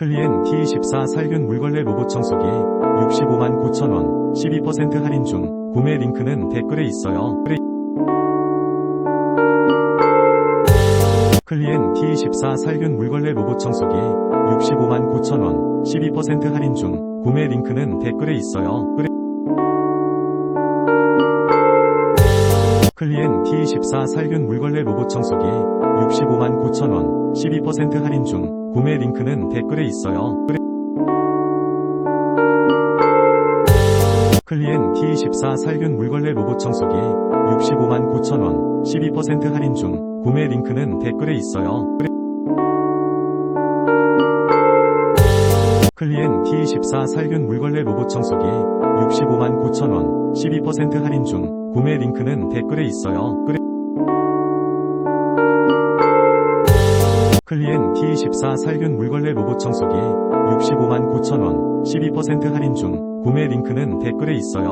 클리엔 T14 살균 물걸레 로봇 청소기 65만 9천원 12% 할인 중 구매 링크는 댓글에 있어요. 클리엔 T14 살균 물걸레 로봇 청소기 65만 9천원 12% 할인 중 구매 링크는 댓글에 있어요. 클리엔 T14 살균 물걸레 로봇 청소기 65만 9천원 12% 할인 중 구매 링크는 댓글에 있어요. 클리엔 T14 살균 물걸레 로봇 청소기 65만 9천원 12% 할인 중 구매 링크는 댓글에 있어요. 클리엔 T14 살균 물걸레 로봇 청소기 65만 9천원 12% 할인 중 구매 링크는 댓글에 있어요. 클리엔 T14 살균 물걸레 로봇 청소기 65만 9천원 12% 할인 중 구매 링크는 댓글에 있어요.